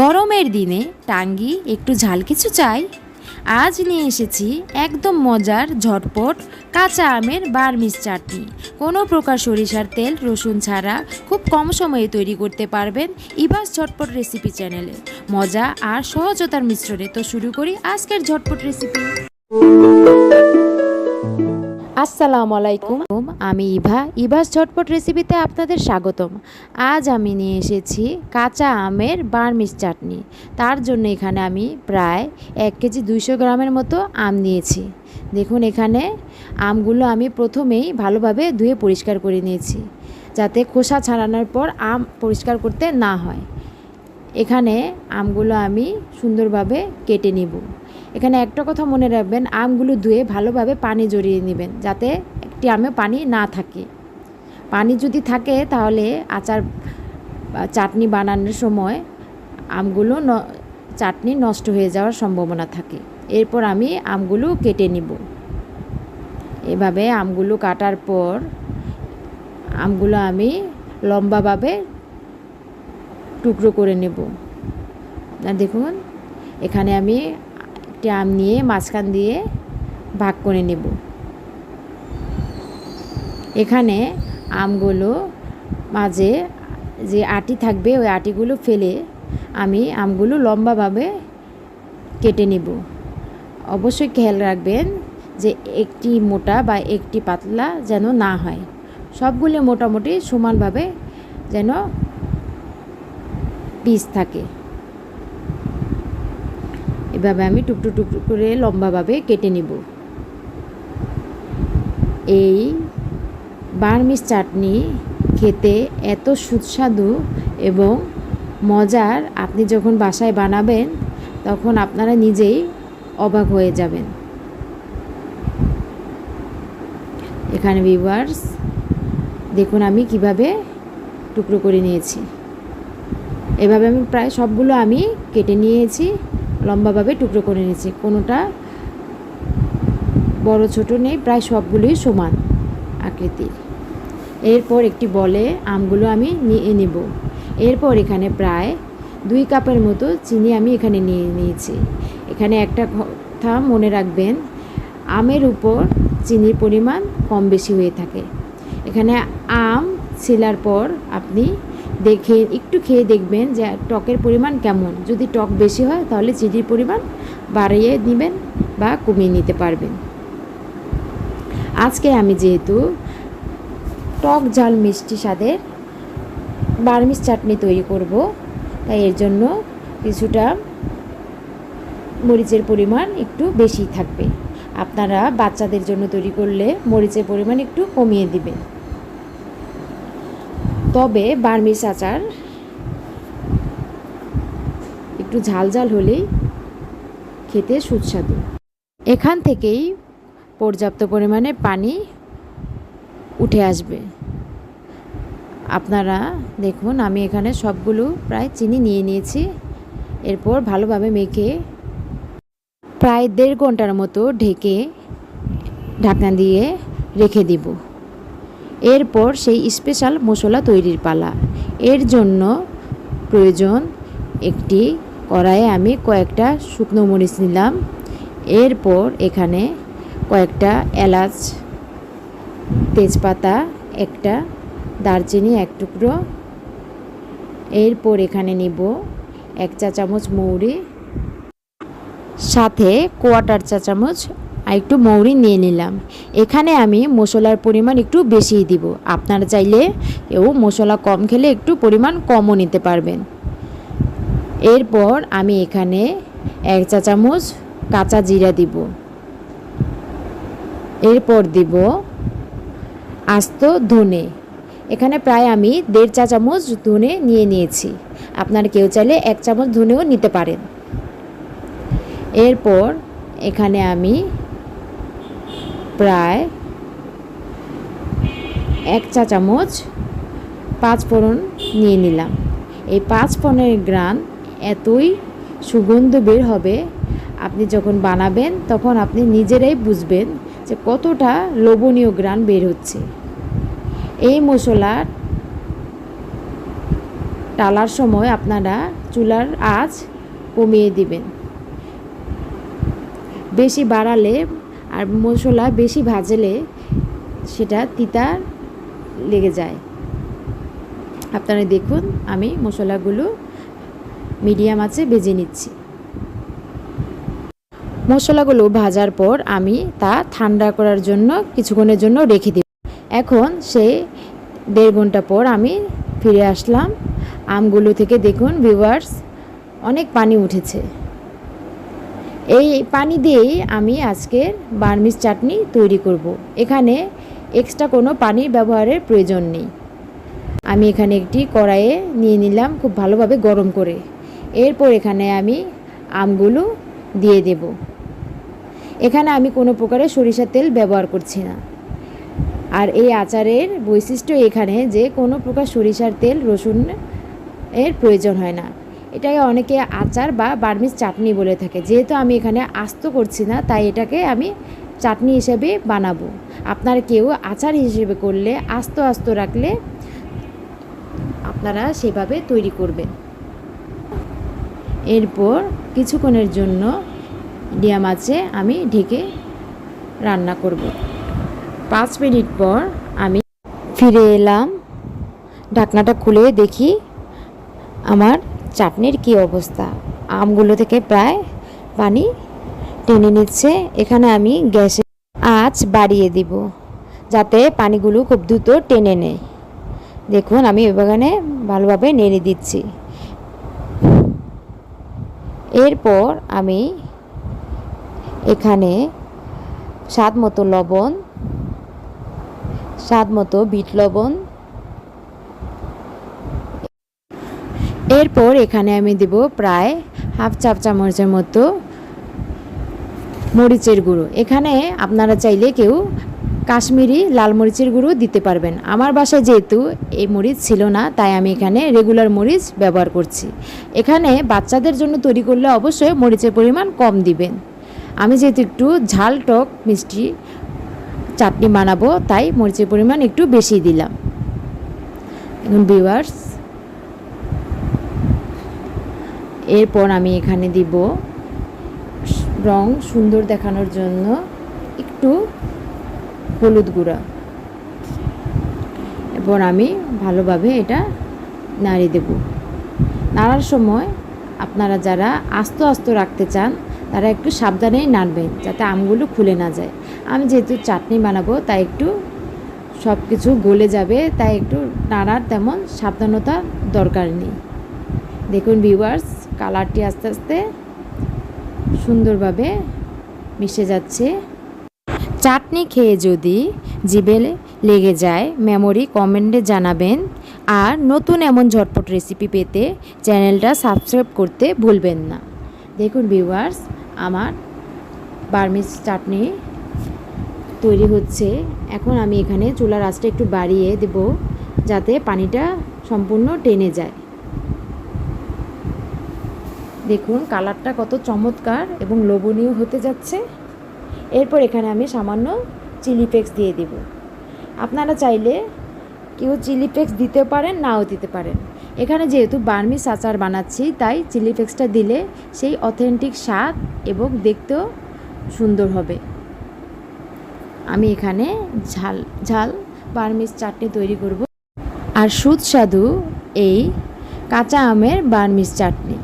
গরমের দিনে টাঙ্গি, একটু ঝাল কিছু চাই। আজ নিয়ে এসেছি একদম মজার, ঝটপট কাঁচা আমের বার্মিস চাটনি। কোনো প্রকার সরিষার তেল, রসুন ছাড়া খুব কম সময়ে তৈরি করতে পারবেন ইবাস ঝটপট রেসিপি চ্যানেলে। মজা আর সহজতার মিশ্রণে তো শুরু করি আজকের ঝটপট রেসিপি। আসসালামু আলাইকুম আমি ইভা। ইভাস ঝটপট রেসিপিতে আপনাদের স্বাগতম। আজ আমি নিয়ে এসেছি কাঁচা আমের বার্মিস চাটনি। তার জন্য এখানে আমি প্রায় এক কেজি দুইশো গ্রামের মতো আম নিয়েছি। দেখুন এখানে আমগুলো আমি প্রথমেই ভালোভাবে ধুয়ে পরিষ্কার করে নিয়েছি, যাতে খোসা ছাড়ানোর পর আম পরিষ্কার করতে না হয়। এখানে আমগুলো আমি সুন্দরভাবে কেটে নিব। এখানে একটা কথা মনে রাখবেন, আমগুলো ধুয়ে ভালোভাবে পানি জড়িয়ে নেবেন যাতে একটি আমে পানি না থাকে। পানি যদি থাকে তাহলে আচার চাটনি বানানোর সময় আমগুলো চাটনি নষ্ট হয়ে যাওয়ার সম্ভাবনা থাকে। এরপর আমি আমগুলো কেটে নিব। এভাবে আমগুলো কাটার পর আমগুলো আমি লম্বাভাবে টুকরো করে নেব। দেখুন, এখানে আমি একটি আম নিয়ে মাঝখান দিয়ে ভাগ করে নেব। এখানে আমগুলো মাঝে যে আটি থাকবে, ওই আটিগুলো ফেলে আমি আমগুলো লম্বাভাবে কেটে নেব। অবশ্যই খেয়াল রাখবেন যে একটি মোটা বা একটি পাতলা যেন না হয়। সবগুলো মোটামুটি সমানভাবে যেন পিস থাকে। এভাবে আমি টুকটু টুকরো করে লম্বাভাবে কেটে নিব। এই বার্মিস চাটনি খেতে এত সুস্বাদু এবং মজার, আপনি যখন বাসায় বানাবেন, তখন আপনারা নিজেই অবাক হয়ে যাবেন। এখানে ভিউয়ার্স দেখুন আমি কীভাবে টুকরো করে নিয়েছি। এভাবে আমি প্রায় সবগুলো আমি কেটে নিয়েছি। লম্বাভাবে টুকরো করে নিয়েছি। কোনোটা বড় ছোট নেই, প্রায় সবগুলোই সমান আকৃতির। এরপর একটি বলে আমগুলো আমি নিয়ে নেব। এরপর এখানে প্রায় দুই কাপের মতো চিনি আমি এখানে নিয়ে নিয়েছি। এখানে একটা কথা মনে রাখবেন, আমের উপর চিনির পরিমাণ কম বেশি হয়ে থাকে। এখানে আম ছিলার পর আপনি দেখে, একটু খেয়ে দেখবেন যে টকের পরিমাণ কেমন। যদি টক বেশি হয়, তাহলে চিনির পরিমাণ বাড়িয়ে নেবেন বা কমিয়ে নিতে পারবেন। আজকে আমি যেহেতু টক ঝাল মিষ্টি স্বাদের বার্মিস চাটনি তৈরি করব, তাই এর জন্য কিছুটা মরিচের পরিমাণ একটু বেশি থাকবে। আপনারা বাচ্চাদের জন্য তৈরি করলে মরিচের পরিমাণ একটু কমিয়ে দিবেন। তবে বার্মিস আচার একটু ঝাল ঝাল হলেই খেতে সুস্বাদু। এখান থেকেই পর্যাপ্ত পরিমাণে পানি উঠে আসবে। আপনারা দেখুন, আমি এখানে সবগুলো প্রায় চিনি নিয়ে নিয়েছি। এরপর ভালোভাবে মেখে প্রায় দেড় ঘণ্টার মতো ঢেকে ঢাকনা দিয়ে রেখে দিব। এরপর সেই স্পেশাল মশলা তৈরির পালা। এর জন্য প্রয়োজন একটি কড়াইয়ে আমি কয়েকটা শুকনো মরিচ নিলাম। এরপর এখানে কয়েকটা এলাচ, তেজপাতা, একটা দারচিনি, এক টুকরো। এরপর এখানে নিব এক চা চামচ মৌরি, সাথে কোয়াটার চা চামচ আর একটু মৌরি নিয়ে নিলাম। এখানে আমি মশলার পরিমাণ একটু বেশি দিব। আপনারা চাইলে কেউ মশলা কম খেলে একটু পরিমাণ কমও নিতে পারবেন। এরপর আমি এখানে এক চা চামচ কাঁচা জিরা দিব। এরপর দিব আস্ত ধনে। এখানে প্রায় আমি দেড় চা চামচ ধনে নিয়ে নিয়েছি। আপনার কেউ চাইলে এক চামচ ধনেও নিতে পারেন। এরপর এখানে আমি প্রায় এক চা চামচ পাঁচ ফোড়ন নিয়ে নিলাম। এই পাঁচ ফোড়নের গ্রান এতই সুগন্ধ বের হবে, আপনি যখন বানাবেন তখন আপনি নিজেরাই বুঝবেন যে কতটা লোভনীয় গ্রান বের হচ্ছে। এই মশলা টালার সময় আপনারা চুলার আঁচ কমিয়ে দিবেন। বেশি বাড়ালে আর মশলা বেশি ভাজলে সেটা তিতা লেগে যায়। আপনারা দেখুন, আমি মশলাগুলো মিডিয়াম আছে ভেজে নিচ্ছি। মশলাগুলো ভাজার পর আমি তা ঠান্ডা করার জন্য, কিছুক্ষণের জন্য রেখে দিই এখন সে দেড় ঘণ্টা পর আমি ফিরে আসলাম। আমগুলো থেকে দেখুন ভিউয়ার্স অনেক পানি উঠেছে। এই পানি দিয়েই আমি আজকের বার্মিস চাটনি তৈরি করব। এখানে এক্সট্রা কোনো পানির ব্যবহারের প্রয়োজন নেই। আমি এখানে একটি কড়াইয়ে নিয়ে নিলাম খুব ভালোভাবে গরম করে। এরপর এখানে আমি আমগুলো দিয়ে দেব। এখানে আমি কোনো প্রকারের সরিষার তেল ব্যবহার করছি না। আর এই আচারের বৈশিষ্ট্য এখানে যে কোনো প্রকার সরিষার তেল রসুন এর প্রয়োজন হয় না। এটাকে অনেকে আচার বা বার্মিস চাটনি বলে থাকে। যেহেতু আমি এখানে আস্ত করছি না, তাই এটাকে আমি চাটনি হিসেবে বানাবো। আপনার কেউ আচার হিসেবে করলে, আস্ত আস্ত রাখলে আপনারা সেভাবে তৈরি করবেন। এরপর কিছুক্ষণের জন্য ডিয়া মাছে আমি ঢেকে রান্না করব। পাঁচ মিনিট পর আমি ফিরে এলাম। ঢাকনাটা খুলে দেখি আমার চাটনির কি অবস্থা? আমগুলো থেকে প্রায় পানি টেনে নিচ্ছে। এখানে আমি গ্যাসে আঁচ বাড়িয়ে দিব, যাতে পানিগুলো খুব দ্রুত টেনে নেয়। দেখুন, আমি ওই বাগানে ভালোভাবে নেড়ে দিচ্ছি। এরপর আমি এখানে স্বাদ মতো লবণ স্বাদ মতো বিট লবণ এরপর এখানে আমি দেব প্রায় হাফ চাপ চামচের মতো মরিচের গুঁড়ো। এখানে আপনারা চাইলে কেউ কাশ্মীরি লাল মরিচের গুঁড়ো দিতে পারবেন। আমার বাসায় যেহেতু এই মরিচ ছিল না, তাই আমি এখানে রেগুলার মরিচ ব্যবহার করছি। এখানে বাচ্চাদের জন্য তৈরি করলে অবশ্যই মরিচের পরিমাণ কম দিবেন। আমি যেহেতু একটু ঝাল টক মিষ্টি চাটনি বানাবো, তাই মরিচের পরিমাণ একটু বেশি দিলাম। এখন ভিউয়ার্স এরপর আমি এখানে দিব রং সুন্দর দেখানোর জন্য একটু হলুদ গুঁড়া। এরপর আমি ভালোভাবে এটা নাড়িয়ে দেব। নাড়ার সময় আপনারা যারা আস্ত আস্ত রাখতে চান, তারা একটু সাবধানেই নাড়বেন যাতে আমগুলো খুলে না যায়। আমি যেহেতু চাটনি বানাবো, তাই একটু সব কিছু গলে যাবে, তাই একটু নাড়ার তেমন সাবধানতা দরকার নেই। দেখুন ভিউয়ার্স কালারটি আস্তে আস্তে সুন্দরভাবে মিশে যাচ্ছে। চাটনি খেয়ে যদি জিবে লেগে যায়, মেমোরি কমেন্টে জানাবেন আর নতুন এমন ঝটপট রেসিপি পেতে চ্যানেলটা সাবস্ক্রাইব করতে ভুলবেন না। দেখুন ভিউয়ার্স, আমার বার্মিস চাটনি তৈরি হচ্ছে। এখন আমি এখানে চুলার আঁচটা একটু বাড়িয়ে দেব যাতে পানিটা সম্পূর্ণ টেনে যায়। দেখুন, কালারটা কত চমৎকার এবং লোভনীয় হতে যাচ্ছে। এরপর এখানে আমি সামান্য চিলি ফ্লেক্স দিয়ে দেব। আপনারা চাইলে কেউ চিলি ফ্লেক্স দিতে পারেন, নাও দিতে পারেন। এখানে যেহেতু বার্মিস আচার বানাচ্ছি, তাই চিলি ফ্লেক্সটা দিলে সেই অথেন্টিক স্বাদ এবং দেখতেও সুন্দর হবে। আমি এখানে ঝাল ঝাল বার্মিস চাটনি তৈরি করব। আর সুস্বাদু এই কাঁচা আমের বার্মিস চাটনি।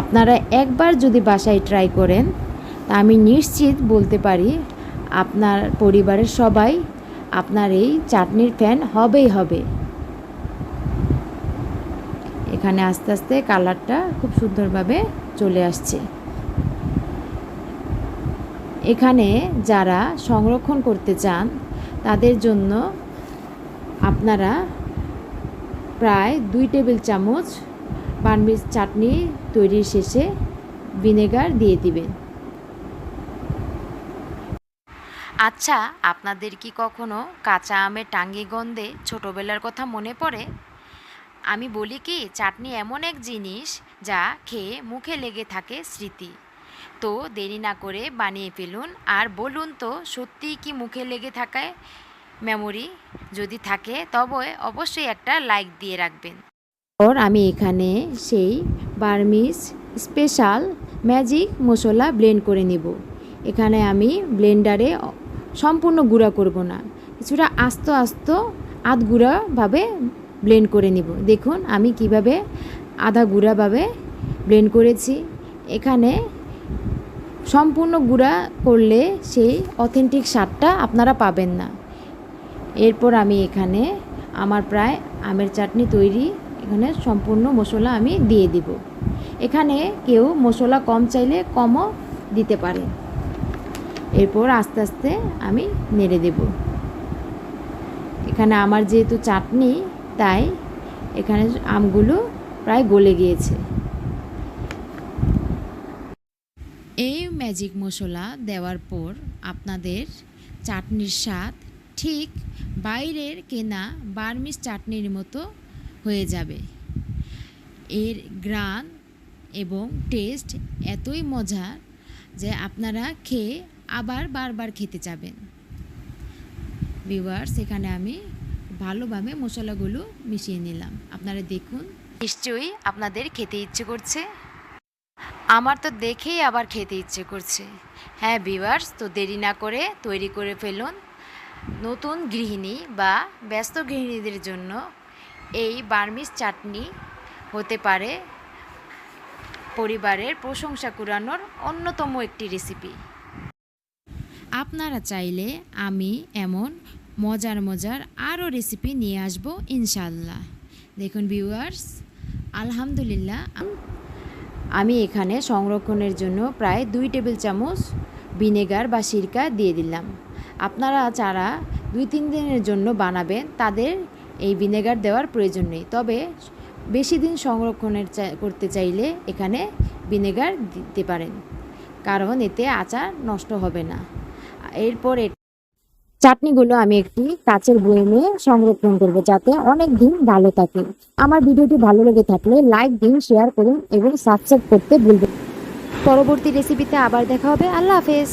আপনারা একবার যদি বাসায় ট্রাই করেন, তা আমি নিশ্চিত বলতে পারি আপনার পরিবারের সবাই আপনার এই চাটনির ফ্যান হবেই হবে। এখানে আস্তে আস্তে কালারটা খুব সুন্দরভাবে চলে আসছে। এখানে যারা সংরক্ষণ করতে চান, তাদের জন্য আপনারা প্রায় দুই টেবিল চামচ বানবিস চাটনি তৈরির শেষে ভিনেগার দিয়ে দিবেন। আচ্ছা আপনাদের কি কখনো কাঁচা আমের টাঙ্গি গন্ধে ছোটোবেলার কথা মনে পড়ে? আমি বলি কি, চাটনি এমন এক জিনিস যা খেয়ে মুখে লেগে থাকে স্মৃতি। তো দেরি না করে বানিয়ে ফেলুন আর বলুন তো, সত্যিই কি মুখে লেগে থাকায় মেমোরি যদি থাকে তবে অবশ্যই একটা লাইক দিয়ে রাখবেন। ওর আমি এখানে সেই বার্মিস স্পেশাল ম্যাজিক মশলা ব্লেন্ড করে নিব। এখানে আমি ব্লেন্ডারে সম্পূর্ণ গুঁড়া করব না, কিছুটা আস্ত আস্ত আধ গুঁড়াভাবে ব্লেন্ড করে নিব। দেখুন, আমি কীভাবে আধা গুঁড়াভাবে ব্লেন্ড করেছি। এখানে সম্পূর্ণ গুঁড়া করলে সেই অথেন্টিক স্বাদটা আপনারা পাবেন না। এরপর আমি এখানে আমার প্রায় আমের চাটনি তৈরি এখানে সম্পূর্ণ মশলা আমি দিয়ে দিব। এখানে কেউ মশলা কম চাইলে কমও দিতে পারে। এরপর আস্তে আস্তে আমি নেড়ে দেব। এখানে আমার যেহেতু চাটনি, তাই এখানে আমগুলো প্রায় গলে গিয়েছে। এই ম্যাজিক মশলা দেওয়ার পর আপনাদের চাটনির স্বাদ ঠিক বাইরের কেনা বার্মিস চাটনির মতো হয়ে যাবে। এর গ্রান এবং টেস্ট এতই মজার যে আপনারা খেয়ে আবার বারবার খেতে চাবেন। ভিউয়ার্স, এখানে আমি ভালোভাবে মশলাগুলো মিশিয়ে নিলাম। আপনারা দেখুন। নিশ্চয়ই আপনাদের খেতে ইচ্ছে করছে। আমার তো দেখেই আবার খেতে ইচ্ছে করছে। হ্যাঁ ভিউয়ার্স, তো দেরি না করে তৈরি করে ফেলুন। নতুন গৃহিণী বা ব্যস্ত গৃহিণীদের জন্য এই বার্মিস চাটনি হতে পারে পরিবারের প্রশংসা কুড়ানোর অন্যতম একটি রেসিপি আপনারা চাইলে আমি এমন মজার মজার আরও রেসিপি নিয়ে আসব ইনশাল্লাহ দেখুন ভিউয়ার্স আলহামদুলিল্লাহ আমি এখানে সংরক্ষণের জন্য প্রায় দুই টেবিল চামচ ভিনেগার বা সিরকা দিয়ে দিলাম। আপনারা যারা দুই তিন দিনের জন্য বানাবেন, তাদের এই ভিনেগার দেওয়ার প্রয়োজন নেই। তবে বেশি দিন সংরক্ষণের করতে চাইলে এখানে ভিনেগার দিতে পারেন। কারণ এতে আচার নষ্ট হবে না। এরপর চাটনিগুলো আমি একটি কাচের বয়মে সংরক্ষণ করব যাতে অনেক দিন ভালো থাকে। আমার ভিডিওটি ভালো লেগে থাকলে লাইক দিন, শেয়ার করুন এবং সাবস্ক্রাইব করতে ভুলবেন পরবর্তী রেসিপিতে আবার দেখা হবে। আল্লাহ হাফেজ।